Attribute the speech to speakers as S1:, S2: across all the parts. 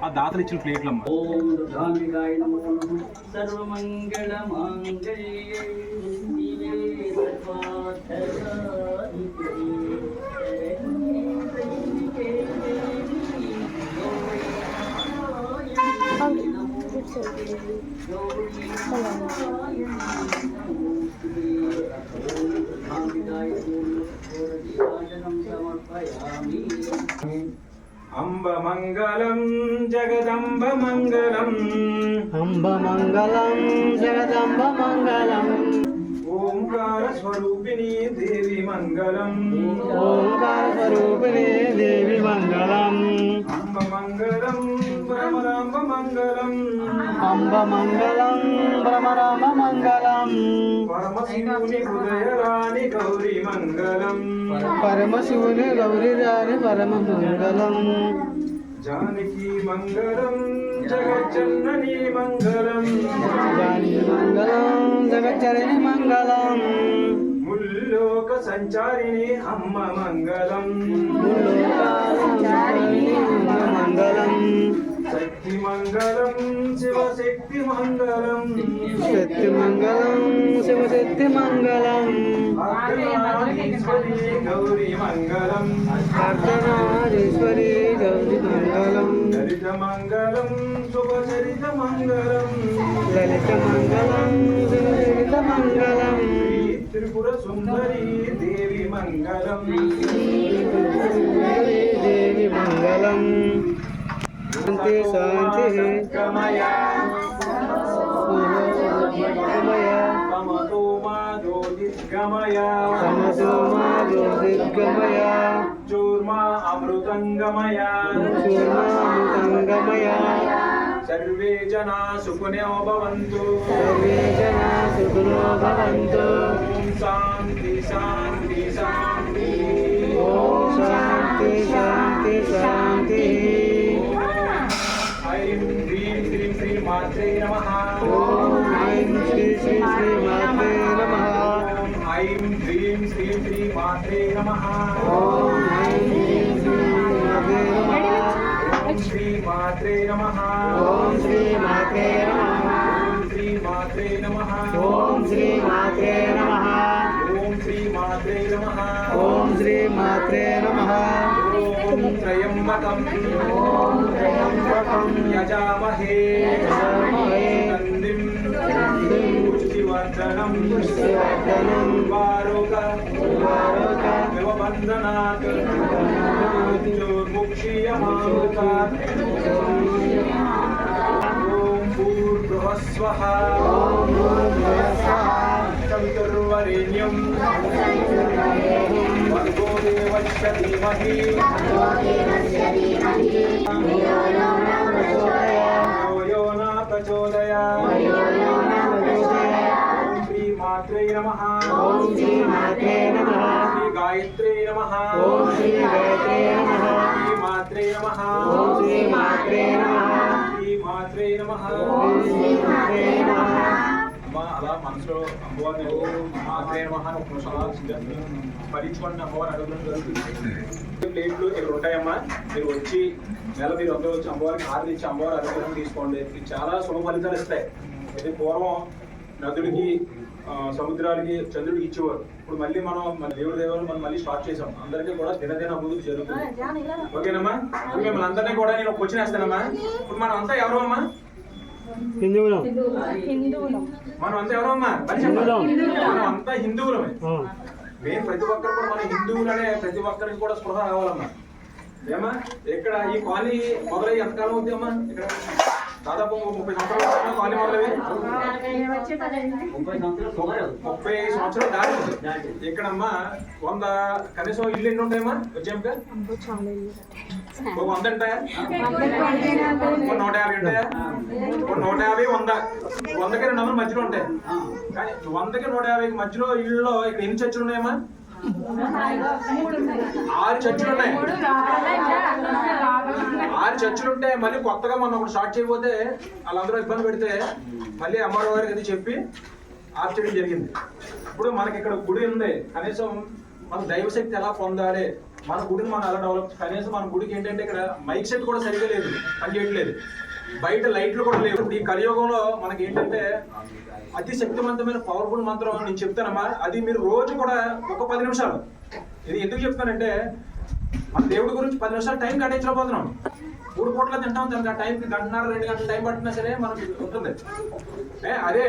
S1: ఆ దాతలు ఇచ్చిన ప్లేట్లు అమ్మ
S2: ఓం దుర్గాంబికాయ నమో నమః సర్వమంగళ మాంగళ్యే శివే సర్వార్థసాధికే శరణ్యే త్రయంబకే దేవి గౌరీ నమోస్తుతే గౌరీ నారాయణీ నమోస్తుతే ఓం దుర్గాంబికాయ పూర్ణం సమర్పయామి
S1: అంబ మంగళం జగదంబ మంగళం
S3: అంబ మంగళం జగదంబ మంగళం
S1: ఓంకార స్వరూపిణి దేవి మంగళం.
S3: ఓంకార స్వరూపిణి దేవి మంగళం.
S1: అంబ మంగళం పరమరాంబ మంగళం
S3: అంబ మంగళం భ్రమరామ మంగళం
S1: పరమశివుని హృదయరాణి గౌరీ మంగళం
S3: పరమశివుని గౌరీ రాణి పరమ మంగళం
S1: జానకి మంగళం జగజ్జనని మంగళం ముల్లోక సంచారిణి అమ్మ మంగళం
S3: మంగళం
S1: శక్తి మంగళం శివశక్తి మంగళం
S3: శక్తి మంగళం శివశక్తి మంగళం
S1: అర్ధనారీశ్వరి గౌరీ మంగళం
S3: అర్ధనారీశ్వరి గౌరి మంగళం
S1: లలిత మంగళం శుభచరిత మంగళం
S3: లలిత మంగళం శివచరిత మంగళం
S1: త్రిపుర సుందరి దేవి మంగళం
S3: దేవి మంగళం శాంతి శాంతి
S1: మా జ్యోతిర్గమయ
S3: తమసో మా జ్యోతిర్గమయ
S1: చూర్మా అమృతంగమయ
S3: చూర్మామృతంగమయ
S1: సర్వే జనా సుఖినో భవంతు
S3: సర్వే జనా సుఖినో భవంతు
S1: శాంతి శాంతి శాంతి
S3: ఓం శాంతి శాంతి శాంతి
S1: శ్రీం శ్రీ మాత్రే నమః.
S3: ఓం ఐం శ్రీ శ్రీ శ్రీ మాతే నమః
S1: ఓం ఐం హ్రీం శ్రీం శ్రీ మాత్రే నమః.
S3: ఓం ఐం శ్రీ శ్రీ మాతే నమః.
S1: ఓం శ్రీ మాత్రే నమః.
S3: ఓం శ్రీ మాతే నమః.
S1: ఓం శ్రీ మాత్రే నమః
S3: ఓం శ్రీ మాతే నమః
S1: ఓం శ్రీ మాత్రే నమః
S3: ఓం శ్రీ
S1: దేవస్య ధీమహి ధియో యో న ప్రచోదయాత్ ఓం శ్రీ మాత్రే నమః
S3: ఓం శ్రీ మాతే నమః
S1: శ్రీ గాయత్రే అమ్మా అలా మనసులో ఒక నిమిషం అలా స్మరించుకోండి అమ్మవారిని అడగడం జరుగుతుంది ప్లేట్లు ఇక్కడ ఉంటాయమ్మా? మీరు వచ్చి నెల మీరు అందరూ వచ్చి అమ్మవారికి హారతి ఇచ్చి అమ్మవారి అనుగ్రహం తీసుకోండి. ఇది చాలా శుభ ఫలితాలు ఇస్తాయి. ఇది పూర్వం నదుడికి సముద్రాలకి చంద్రుడికి ఇచ్చేవారు. ఇప్పుడు మళ్ళీ మనం మన దేవుడి దేవాలు మనం మళ్ళీ స్టార్ట్ చేసాం అందరికీ కూడా దినదిన అభివృద్ధి జరుగుతుంది. ఓకేనమ్మా? మిమ్మల్ని అందరినీ కూడా నేను క్వశ్చన్ వేస్తానమ్మా. ఇప్పుడు మనం అంతా ఎవరు అమ్మా
S3: హిందువులం
S1: మనం అంతా ఎవరు అమ్మా? మరి చెప్పండి.
S3: హిందువులం.
S1: మనం అంతా హిందువులమే. మేము ప్రతి ఒక్కరు కూడా మన హిందువులనే ప్రతి ఒక్కరికి కూడా స్పృహ రావాలమ్మా. ఏమా? ఇక్కడ ఈ కాలనీ మొదలై ఎంతకాలం అవుతుంది అమ్మా? ఇక్కడ దాదాపు ముప్పై సంవత్సరాలు కాలనీ మొదలవి
S2: ముప్పై సంవత్సరాలు సుమారు
S1: ముప్పై సంవత్సరాలు దాటి. ఇక్కడమ్మా వంద కనీసం ఇల్లు ఎన్ని ఉంటాయమ్మా? వచ్చాక ఒక వంద ఉంటాయా ఒక నూట యాభై ఉంటాయా? ఒక నూట యాభై వంద. వందకి రెండు వందల మధ్యలో ఉంటాయి. కానీ వందకి నూట యాభైకి మధ్యలో ఇళ్ళలో ఇక్కడ ఎన్ని చర్చలు ఉన్నాయమ్మా? ఆరు చర్చలు ఉన్నాయి. ఆరు చర్చలు ఉంటే మళ్ళీ కొత్తగా మనం ఒకటి స్టార్ట్ చేయకపోతే వాళ్ళందరూ ఇబ్బంది పెడితే మళ్ళీ అమ్మవారి గారికి అది చెప్పి ఆఫ్ చేయడం జరిగింది. ఇప్పుడు మనకి ఇక్కడ గుడి ఉంది. కనీసం మన దైవశక్తి ఎలా పొందాలి? మన గుడిని మనం ఎలా డెవలప్ కనీసం మన గుడికి ఏంటంటే ఇక్కడ మైక్ సెట్ కూడా సరిగ్గా లేదు పని చేయట్లేదు బయట లైట్లు కూడా లేవు. ఈ కలియుగంలో మనకి ఏంటంటే అతి శక్తివంతమైన పవర్ఫుల్ మంత్రం నేను చెప్తానమ్మా. అది మీరు రోజు కూడా ఒక పది నిమిషాలు. ఇది ఎందుకు చెప్తానంటే మన దేవుడి గురించి పది నిమిషాలు టైం కట్టించకపోతున్నాం మూడు పూట్ల తింటాం దానికి ఆ టైంకి గంటన్నర రెండు గంటల టైం పట్టినా సరే మనకి ఉంటుంది. ఏ, అదే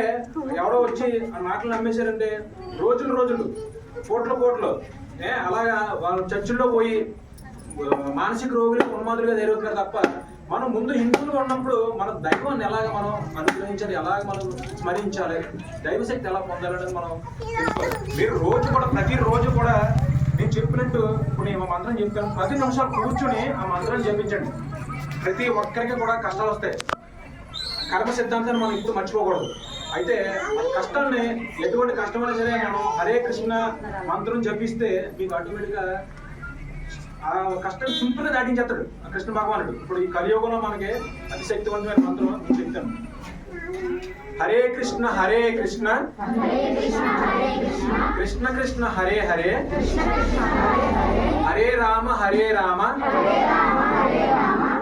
S1: ఎవరో వచ్చి ఆ మాటలు నమ్మేశారంటే రోజులు రోజులు కోట్ల కోట్లు. అలాగా వాళ్ళు చర్చిల్లో పోయి మానసిక రోగులు ఉన్మాదులుగా జరుగుతున్నారు తప్ప మనం ముందు హిందువులు ఉన్నప్పుడు మన దైవాన్ని ఎలాగ మనం అనుగ్రహించాలి ఎలాగ మనం స్మరించాలి దైవశక్తి ఎలా పొందాలనేది మనం తెలుసుకోవాలి. మీరు రోజు కూడా ప్రతి రోజు కూడా నేను చెప్పినట్టు ఇప్పుడు నేను మంత్రం చెప్తాను ప్రతి నిమిషాలు కూర్చొని ఆ మంత్రాన్ని జపించండి. ప్రతి ఒక్కరికి కూడా కష్టాలు వస్తాయి. కర్మ సిద్ధాంతాన్ని మనం ఇప్పుడు మర్చిపోకూడదు. అయితే కష్టాన్ని ఎటువంటి కష్టమైనా సరే మనం హరే కృష్ణ మంత్రం జపిస్తే మీకు ఆటోమేటిక్గా ఆ కష్టం సింపుల్గా దాటించేస్తాడు ఆ కృష్ణ భగవానుడు. ఇప్పుడు ఈ కలియుగంలో మనకి అతి శక్తివంతమైన మంత్రం నేను చెప్తాను. హరే కృష్ణ హరే కృష్ణ. కృష్ణ కృష్ణ హరే హరే. హరే రామ హరే రామ.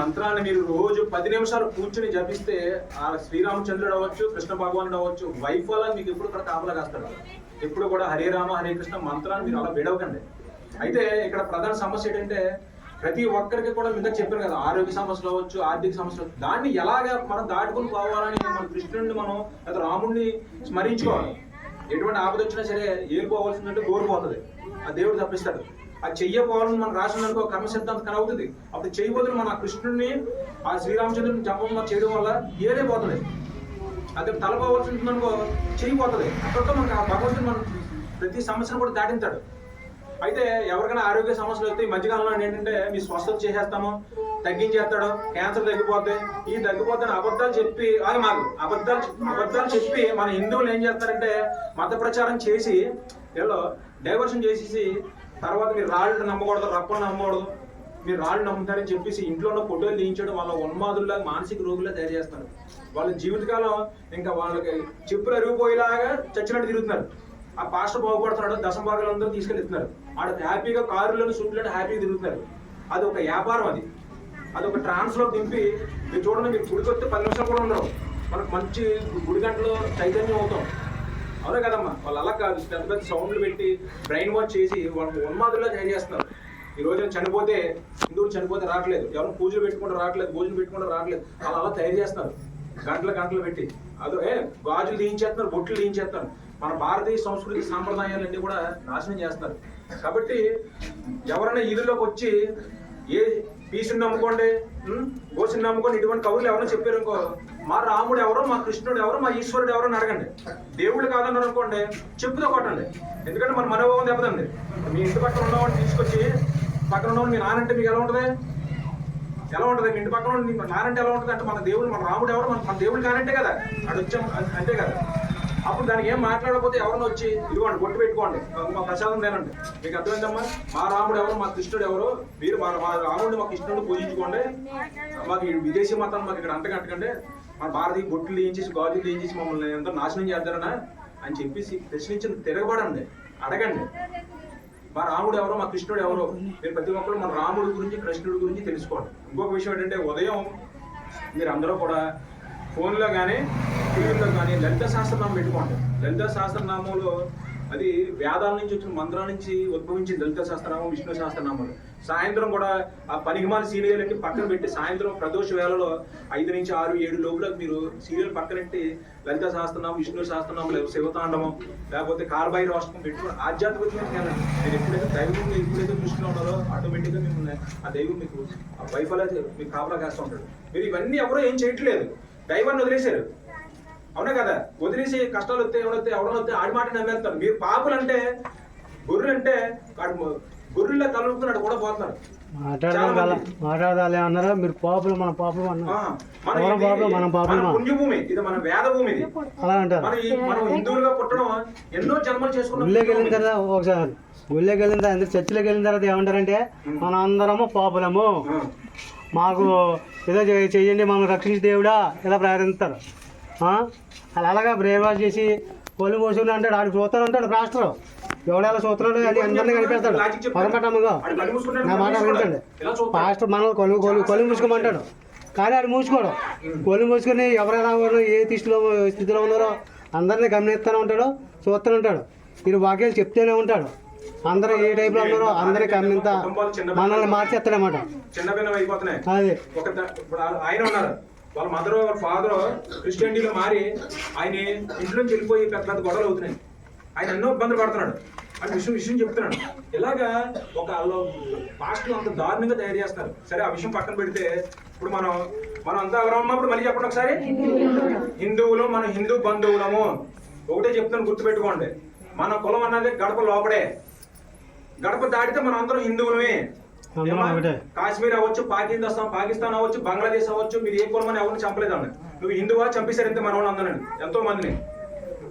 S1: మంత్రాన్ని మీరు రోజు పది నిమిషాలు కూర్చుని జపిస్తే ఆ శ్రీరామచంద్రుడు అవ్వచ్చు కృష్ణ భగవానుడు అవ్వచ్చు వైఫ్ వల్ల మీకు ఎప్పుడు కూడా కాపలా కాస్తాడు. ఎప్పుడు కూడా హరే రామ హరే కృష్ణ మంత్రాన్ని మీరు అలా విడవకండి. అయితే ఇక్కడ ప్రధాన సమస్య ఏంటంటే ప్రతి ఒక్కరికి కూడా మీద చెప్పాను కదా ఆరోగ్య సమస్యలు అవ్వచ్చు ఆర్థిక సమస్యలు దాన్ని ఎలాగా మనం దాటుకుని పోవాలని మన కృష్ణుడిని మనం లేదా రాముడిని స్మరించుకోవాలి. ఎటువంటి ఆపద వచ్చినా సరే ఏరుకోవాల్సిందంటే కోరిపోతుంది ఆ దేవుడు తప్పిస్తాడు. అది చెయ్యపోవాలని మనం రాసినందుకో కర్మ సిద్ధాంతం కనవుతుంది అప్పుడు చేయబోతున్న మన కృష్ణుడిని ఆ శ్రీరామచంద్రుని జపం చేయడం వల్ల ఏరే పోతుంది. అదే తలపోవాల్సి ఉంటుందనుకో చేయిపోతుంది అక్కడితో మనకు ఆ భగవంతుడు మనం ప్రతి సమస్యను కూడా దాటించాడు. అయితే ఎవరికైనా ఆరోగ్య సమస్యలు వస్తే ఈ మధ్యకాలంలో ఏంటంటే మీ స్వస్థత చేసేస్తాము తగ్గించేస్తాడు క్యాన్సర్ తగ్గిపోతే ఈ తగ్గిపోతాను అబద్ధాలు చెప్పి అది మాకు. అబద్ధాలు అబద్ధాలు చెప్పి మన హిందువులు ఏం చేస్తారంటే మత ప్రచారం చేసి వీళ్ళు డైవర్షన్ చేసేసి తర్వాత మీరు రాళ్ళు నమ్మకూడదు రప్పలు నమ్మకూడదు. మీరు రాళ్ళు నమ్ముతారని చెప్పేసి ఇంట్లో ఉన్న ఫోటోలు తీయించడం వాళ్ళ ఉన్మాదుల్లా మానసిక రోగుల్లా తయారు చేస్తారు. వాళ్ళ జీవితకాలం ఇంకా వాళ్ళకి చెప్పులు అరిగిపోయేలాగా చచ్చినట్టు తిరుగుతున్నారు. ఆ పాస్టర్ బాగుపడుతున్నాడు దశం భాగాలందరూ తీసుకెళ్తున్నారు ఆడ హ్యాపీగా కారులను సూట్లను హ్యాపీగా తిరుగుతున్నారు. అది ఒక వ్యాపారం అది. అది ఒక ట్రాన్స్లో దింపి మీరు చూడండి మీరు గుడికి వస్తే పది నిమిషాలు కూడా ఉండవు మనకు మంచి గుడి గంటలో చైతన్యం అవుతాం. అవునా కదమ్మా? వాళ్ళు అలా కాదు. పెద్ద పెద్ద సౌండ్లు పెట్టి బ్రెయిన్ వాష్ చేసి వాళ్ళు ఉన్మాదుల్లో తయారు చేస్తున్నారు. ఈ రోజున చనిపోతే హిందువులు చనిపోతే రావట్లేదు. ఎవరు పూజలు పెట్టుకుంటూ రావట్లేదు పూజలు పెట్టుకుంటూ రావట్లేదు. వాళ్ళు అలా తయారు చేస్తున్నారు. గంటలు గంటలు పెట్టి. అదో ఏ గాజులు తీయించేస్తున్నారు బొట్లు తీయించేస్తున్నారు. మన భారతీయ సంస్కృతి సాంప్రదాయాలన్నీ కూడా నాశనం చేస్తున్నారు. కాబట్టి ఎవరైనా ఈదులోకి వచ్చి ఏ పీసుని నమ్ముకోండి గోసుని నమ్ముకోండి ఇటువంటి కవులు ఎవరో చెప్పారు అనుకో మా రాముడు ఎవరో మా కృష్ణుడు ఎవరో మా ఈశ్వరుడు ఎవరో అడగండి. దేవుడు కాదన్నారు అనుకోండి చెప్పుతో కొట్టండి. ఎందుకంటే మన మనోభావం దెబ్బతండి మీ ఇంటి పక్కన ఉన్నవాడిని తీసుకొచ్చి పక్కన ఉన్నవాడు మీ నానంటే మీకు ఎలా ఉంటుంది? ఎలా ఉంటుంది? మీ ఇంటి పక్కన నానంటే ఎలా ఉంటుంది? అంటే మన దేవుడు మన రాముడు ఎవరు? మన దేవుడు కానంటే కదా. అటు వచ్చాం అంతే కదా. అప్పుడు దానికి ఏం మాట్లాడకపోతే ఎవరిని వచ్చి ఇదిగోండి బొట్టు పెట్టుకోండి. మా ప్రసాదం తినండి. మీకు అర్థమైందమ్మా? మా రాముడు ఎవరు మా కృష్ణుడు ఎవరు? మీరు మా మా రాముడిని మా కృష్ణుడిని పూజించుకోండి. మాకు విదేశీ మతాన్ని మాకు ఇక్కడ అంటగట్టకండి మా భారతీయ బొట్లు తీయించేసి గాజులు తీయించేసి మమ్మల్ని ఎంతో నాశనం చేద్దారనా అని చెప్పేసి ప్రశ్నించిన తిరగబడండి. అడగండి. మా రాముడు ఎవరో మా కృష్ణుడు ఎవరో? మీరు ప్రతి ఒక్కరు మన రాముడి గురించి కృష్ణుడి గురించి తెలుసుకోండి. ఇంకొక విషయం ఏంటంటే ఉదయం మీరు అందరూ కూడా ఫోన్లో కానీ టీవీలో కానీ లలిత సహస్రనామం పెట్టుకోండి. లలిత సహస్రనామంలో అది వేదాల నుంచి వచ్చిన మంత్రాల నుంచి ఉద్భవించింది లలిత సహస్రనామం విష్ణు సహస్రనామాలు. సాయంత్రం కూడా ఆ పనికిమాల సీరియల్కి పక్కన పెట్టి సాయంత్రం ప్రదోష వేళలో ఐదు నుంచి ఆరు ఏడు లోపల మీరు సీరియల్ పక్కన పెట్టి లలిత సహస్రనామం విష్ణు సహస్రనామం లేదా శివతాండవం లేకపోతే కాల్బాయి రాష్ట్రం పెట్టుకుని ఆధ్యాత్మిక జ్ఞానం మీరు ఎప్పుడైతే దైవం మీరు ఎప్పుడైతే దృష్టిలో ఉన్నారో ఆటోమేటిక్గా మిమ్మల్ని ఆ దైవం మీకు ఆ వైఫల్య మీకు కాపలా కాస్తూ ఉంటాడు. మీరు ఇవన్నీ ఎవరో ఏం చేయట్లేదు. దైవాన్ని వదిలేశారు. అవునా కదా? వదిలేసి కష్టాలు వస్తే ఎవడొస్తే ఎవడో వస్తే ఆడి మాట నమ్మేస్తారు. మీరు పాపులంటే గొర్రెలు అంటే వాడు గొర్రెల తలుపుతున్నాడు కూడా
S3: కదా మాట్లాడదాం ఏమన్నారా మీరు పాపులు మన పాపులు అన్నారు
S1: మన
S3: పాపులు మనం
S1: పుణ్యభూమి ఇది మన వేద భూమి ఇది
S3: అలా అంటారు.
S1: మన హిందువులుగా పుట్టడం ఎన్నో జన్మలు చేసుకున్నాం.
S3: గుళ్ళోకి వెళ్ళిన తర్వాత ఒకసారి గుళ్ళోకి వెళ్ళిన తర్వాత చర్చిలోకి వెళ్ళిన తర్వాత ఏమంటారంటే మన అందరము పాపులము. మాకు ఏదో చే- చెయ్యండి మమ్మల్ని రక్షించి దేవుడా ఇలా ప్రార్థిస్తారు. ఆ? అలా అలాగా వాష్ చేసి కొలు పోసుకుని అంటాడు ఆడికి చూస్తాను అంటాడు రాష్ట్రం ఎవడెలా చూస్తున్నాడు అని అందరినీ కనిపిస్తాడు.
S1: మూసుకుంటాడు,
S3: నా మాట వింటండి. పాస్టర్ మనల్ని కొలు కొలు కొలు మూసుకోమంటాడు. కానీ ఆడు మూసుకోడు. కొలు మూసుకొని ఎవరెలా ఉన్నారో ఏ స్థితిలో స్థితిలో ఉన్నారో అందరినీ గమనిస్తూనే ఉంటాడు చూస్తూనే ఉంటాడు. వీరు వాక్యాలు చెప్తూనే ఉంటాడు. అందరూ ఏ టైప్లో ఉన్నారో. అందరి గమనింత మనల్ని మార్చేస్తాడనమాట
S1: చిన్న భిన్నం అయిపోతున్నాయి.
S3: అది.
S1: ఒక ఆయన ఉన్నారు. వాళ్ళ మదర్ వాళ్ళ ఫాదర్ క్రిస్టియానిటీలో మారి ఆయన ఇంట్లో నుంచి వెళ్ళిపోయి పెద్ద పెద్ద గొడవలు అవుతున్నాయి. ఆయన ఎన్నో ఇబ్బందులు పడుతున్నాడు. అని విషయం విషయం చెప్తున్నాడు. ఇలాగా ఒక పాస్టులు అంత దారుణంగా తయారు చేస్తారు. సరే ఆ విషయం పక్కన పెడితే ఇప్పుడు మనం మనం అంతా ఎవరు ఉన్నప్పుడు మళ్ళీ చెప్పండి ఒకసారి. హిందువులు మన హిందూ బంధువులము. ఒకటే చెప్తాను గుర్తుపెట్టుకోండి. మన కులం అన్నది గడప లోపడే. గడప దాటితే మనం అందరం హిందువులమే. కాశ్మీర్ అవ్వచ్చు పాకిస్తాన్ పాకిస్తాన్ అవ్వచ్చు బంగ్లాదేశ్ అవ్వచ్చు మీరు ఏ కులమని ఎవరిని చంపలేదండి నువ్వు హిందువా చంపేశారు ఇంత మన వాళ్ళు ఎంతో మందిని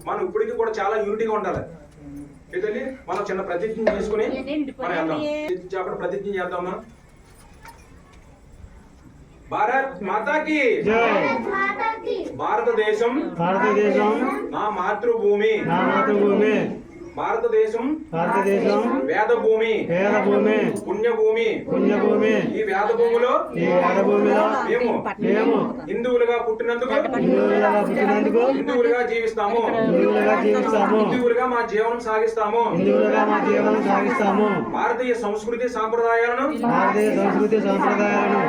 S1: మనం ఇప్పటికీ కూడా చాలా యూనిటీగా ఉండాలి. ఏంటండి మనం చిన్న ప్రతిజ్ఞ చేసుకుని మనం వెళ్దాం చెప్పండి ప్రతిజ్ఞ చేద్దాం మనం. భారత్ మాతాకి!
S3: జై!
S1: భారతదేశం
S3: భారతదేశం
S1: నా మాతృభూమి.
S3: నా మాతృభూమి.
S1: భారతదేశం
S3: భారతదేశం
S1: వేద భూమి
S3: పేద భూమి
S1: పుణ్యభూమి.
S3: పుణ్యభూమి.
S1: ఈ వేద భూమిలో
S3: ఈ వేద భూమిలో
S1: మేము
S3: మేము
S1: హిందువులుగా పుట్టినందుకు
S3: హిందువులుగా పుట్టినందుకు
S1: హిందువులుగా జీవిస్తాము.
S3: హిందువులుగా జీవిస్తాము.
S1: హిందువులుగా మా జీవనం సాగిస్తాము.
S3: హిందువులుగా మా జీవనం సాగిస్తాము.
S1: భారతీయ సంస్కృతి సాంప్రదాయాలను
S3: భారతీయ సంస్కృతి సాంప్రదాయాలను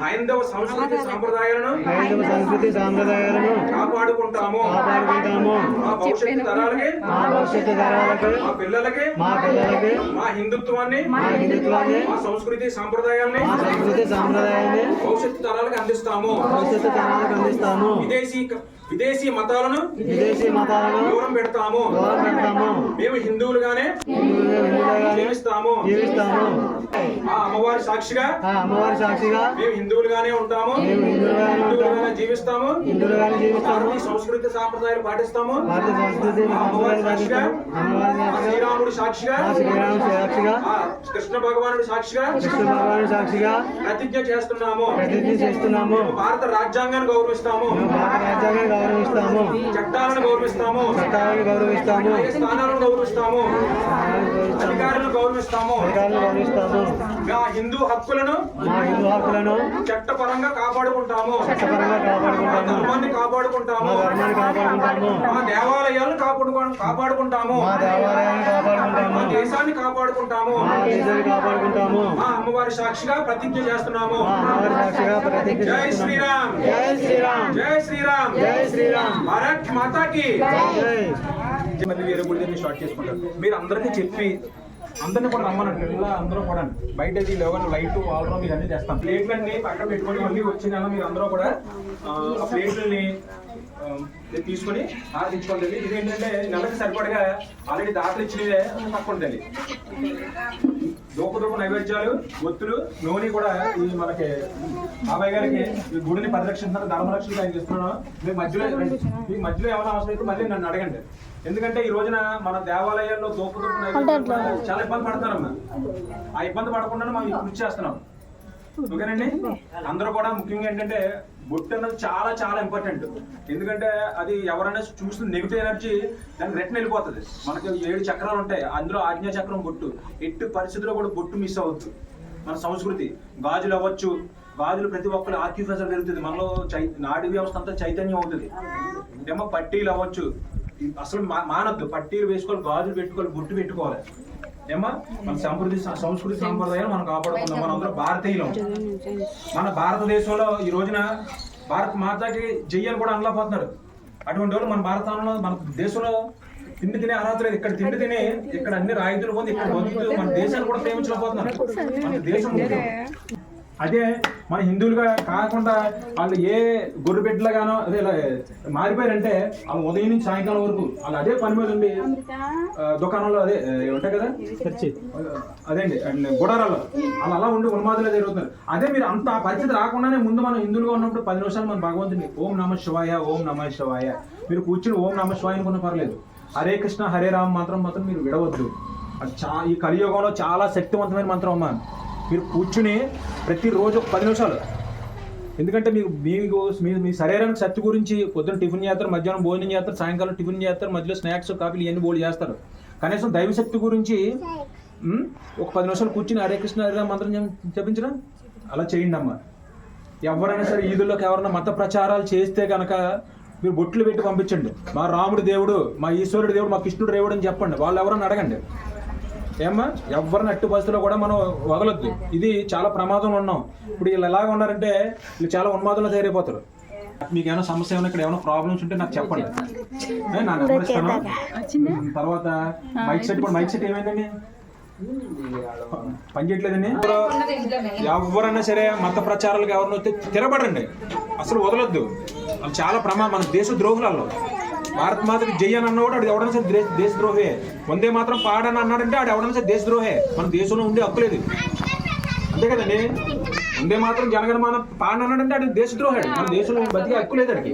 S1: హైందవ సంస్కృతి సాంప్రదాయాలను
S3: హైందవ సంస్కృతి సాంప్రదాయాలను
S1: కాపాడుకుంటాము.
S3: కాపాడుకుంటాము.
S1: మా భవిష్యత్తు తరాలకి
S3: మా భవిష్యత్తు తరాలకు
S1: మా పిల్లలకి
S3: మా పిల్లలకి
S1: మా హిందుత్వాన్ని
S3: మా హిందుత్వాన్ని
S1: మా సంస్కృతి సాంప్రదాయాల్ని
S3: మా సంస్కృతి సాంప్రదాయాన్ని
S1: భవిష్యత్తు తరాలకు అందిస్తాము.
S3: భవిష్యత్తు తరాలకు అందిస్తాము.
S1: విదేశీ విదేశీ మతాలను
S3: విదేశీ మతాలను
S1: దూరం పెడతాము.
S3: దూరం పెడతాము.
S1: మేము హిందువులుగానే
S3: హిందువులుగా హిందువులుగానే
S1: జీవిస్తాము.
S3: జీవిస్తాము.
S1: ఆ అమ్మవారి సాక్షిగా
S3: ఆ అమ్మవారి సాక్షిగా
S1: మేము హిందువులుగానే ఉంటాము.
S3: హిందువులుగానే
S1: జీవిస్తాము. సంస్కృతి సాంప్రదాయాలు పాటిస్తాము. శ్రీరాముడి సాక్షిగా కృష్ణ భగవానుడి సాక్షిగా
S3: కృష్ణ భగవాను సాక్షిగా
S1: ప్రతిజ్ఞ చేస్తున్నాము.
S3: ప్రతిజ్ఞ చేస్తున్నాము.
S1: భారత రాజ్యాంగాన్ని గౌరవిస్తాము.
S3: భారత రాజ్యాంగాన్ని గౌరవిస్తాము.
S1: చట్టాలను గౌరవిస్తాము.
S3: చట్టాలను గౌరవిస్తాము.
S1: స్థానాలను గౌరవిస్తాము. అధికారులను గౌరవిస్తాము.
S3: అధికారులను గౌరవిస్తాము.
S1: హిందూ హక్కులను
S3: మా హిందూ హక్కులను
S1: చట్టపరంగా కాపాడుకుంటాము.
S3: కాపాడుకుంటాము.
S1: ధర్మాన్ని కాపాడుకుంటాము.
S3: మా కాపాడుకుంటాము.
S1: దేవాలయాలను కాపాడుకో కాపాడుకుంటాము.
S3: మా కాపాడుకుంటాము.
S1: దేశాన్ని కాపాడుకుంటాము.
S3: కాపాడుకుంటాము.
S1: మా అమ్మవారి సాక్షిగా ప్రతిజ్ఞ చేస్తున్నాము. జై శ్రీరామ్.
S3: జై శ్రీరామ్.
S1: జై శ్రీరామ్.
S3: జై శ్రీరామ్.
S1: భారత్ మాతాకి. మళ్ళీ వేరే గుడి చేసుకుంటారు. మీరు అందరికీ చెప్పి అందరిని కూడా రమ్మన్నట్టు ఇలా అందరూ కూడా బయట ఇది లెవెన్ లైట్ వాల్ మీరు అన్ని చేస్తాం ప్లేట్లన్నీ పక్కన పెట్టుకొని మళ్ళీ వచ్చిన నెల మీరు అందరూ కూడా ఆ, ప్లేట్లని తీసుకొని ఆరదించుకోండి ఇది ఏంటంటే నెలకి సరిపడగా ఆల్రెడీ దాఖలు ఇచ్చినవే తక్కువ ఉండాలి దూప నైవేద్యాలు ఒత్తులు నూనె కూడా ఈ మనకి బాబాయ్ గారికి ఈ గుడిని పరిరక్షిస్తున్నారు ధర్మరక్షణ ఆయన చేస్తున్నాను మీ మధ్యలో మీ మధ్యలో ఏమైనా అవసరం అయితే మళ్ళీ నన్ను అడగండి. ఎందుకంటే ఈ రోజున మన దేవాలయాల్లో దూప నైవేద్యాలు చాలా ఇబ్బంది పడతారమ్మా. ఆ ఇబ్బంది పడకుండా మనం కృషి చేస్తున్నాం. ఓకేనండి? అందరూ కూడా ముఖ్యంగా ఏంటంటే బొట్టు అన్నది చాలా చాలా ఇంపార్టెంట్ ఎందుకంటే అది ఎవరైనా చూసిన నెగిటివ్ ఎనర్జీ దానికి రెట్న వెళ్ళిపోతుంది. మనకి ఏడు చక్రాలు ఉంటాయి. అందులో ఆజ్ఞా చక్రం బొట్టు. ఎట్టి పరిస్థితిలో కూడా బొట్టు మిస్ అవ్వద్దు. మన సంస్కృతి. గాజులు అవ్వచ్చు. గాజులు ప్రతి ఒక్కరు ఆక్యుపేషన్ పెరుగుతుంది మనలో చై నాడి వ్యవస్థ అంతా చైతన్యం అవుతుంది. ఏమో పట్టీలు అవ్వచ్చు. అసలు మానద్దు. పట్టీలు వేసుకోవాలి గాజులు పెట్టుకోవాలి బొట్టు పెట్టుకోవాలి. ఏమా మన సంస్కృతి సంస్కృతి సాంప్రదాయాలు మనం కాపాడుకుందాం. మన అందరూ భారతీయులం. మన భారతదేశంలో ఈ రోజున భారత్ మాతాకి జయ్యని కూడా అనలేకపోతున్నారు అటువంటి వాళ్ళు మన భారతంలో మన దేశంలో తిండి తినే అర్హత లేదు. ఇక్కడ తిండి తినే ఇక్కడ అన్ని రాయితీలు పొంది ఇక్కడ బతుకుతూ మన దేశాన్ని కూడా ప్రేమించలేకపోతున్నారు. మన దేశం ముఖ్యం. అదే మన హిందువులుగా కాకుండా వాళ్ళు ఏ గొర్రె బిడ్డలుగానో అదే ఇలా మారిపోయారంటే వాళ్ళు ఉదయం నుంచి సాయంకాలం వరకు వాళ్ళు అదే పని మీద ఉండి దుకాణంలో అదే ఉంటాయి కదా?
S3: చర్చి.
S1: అదే అండి అండ్ గుడారాల్లో. వాళ్ళు అలా ఉండి ఉన్మాదులు జరుగుతున్నారు అదే మీరు అంత ఆ పరిస్థితి రాకుండానే ముందు మనం హిందువులుగా ఉన్నప్పుడు పది నిమిషాలు మన భగవంతుని ఓం నమ శివాయ ఓం నమ శివాయ. మీరు కూర్చుని ఓం నమ శివాయ అనుకున్న పర్లేదు. హరే కృష్ణ హరే రామ్ మంత్రం మాత్రం మీరు విడవద్దు. అది చా ఈ కలియుగంలో చాలా శక్తివంతమైన మంత్రం అమ్మా. మీరు కూర్చుని ప్రతిరోజు పది నిమిషాలు. ఎందుకంటే మీకు మీకు మీ మీ శరీరానికి శక్తి గురించి పొద్దున టిఫిన్ చేస్తారు మధ్యాహ్నం భోజనం చేస్తారు సాయంకాలం టిఫిన్ చేస్తారు మధ్యలో స్నాక్స్ కాఫీలు ఇవన్నీ బోల్డ్ చేస్తారు. కనీసం దైవ శక్తి గురించి ఒక పది నిమిషాలు కూర్చుని హరే కృష్ణ హరే మంత్రం చెప్పించడం? అలా చేయండి అమ్మ. ఎవరైనా సరే ఈదుల్లోకి ఎవరైనా మత ప్రచారాలు చేస్తే కనుక మీరు బొట్లు పెట్టి పంపించండి. మా రాముడు దేవుడు మా ఈశ్వరుడు దేవుడు మా కృష్ణుడు దేవుడు అని చెప్పండి. వాళ్ళు ఎవరన్నా అడగండి. ఏమ్మా? ఎవరిని అట్టి పరిస్థితిలో కూడా మనం వదలొద్దు. ఇది చాలా ప్రమాదంలో ఉన్నాం. ఇప్పుడు వీళ్ళు ఎలాగ ఉన్నారంటే వీళ్ళు చాలా ఉన్మాదంలో తయారైపోతారు. మీకు ఏమైనా సమస్య ఏమైనా ఇక్కడ ఏమైనా ప్రాబ్లమ్స్ ఉంటే నాకు చెప్పండి. నా నెంబర్ ఇస్తాను. తర్వాత మైక్ సెట్ కూడా మైక్ సెట్ ఏమైందండి? పని చేయట్లేదండి ఎవరైనా సరే మత ప్రచారాలకు ఎవరిని వస్తే అసలు వదలొద్దు. వాళ్ళు చాలా ప్రమాదం మన దేశ ద్రోహులలో భారత్ మాతకి జై అని అన్నవాడు ఆడు ఎవడైనా సరే దేశ దేశద్రోహే. వందే మాత్రం పాడని అన్నాడంటే ఆడు ఎవడైనా సరే దేశద్రోహే. మన దేశంలో ఉండే హక్కులేదు అంతే కదండి? వందే మాత్రం జనగణమానం పాడని అన్నాడంటే ఆడు దేశద్రోహాడు మన దేశంలో బతికే హక్కు లేదు అడికి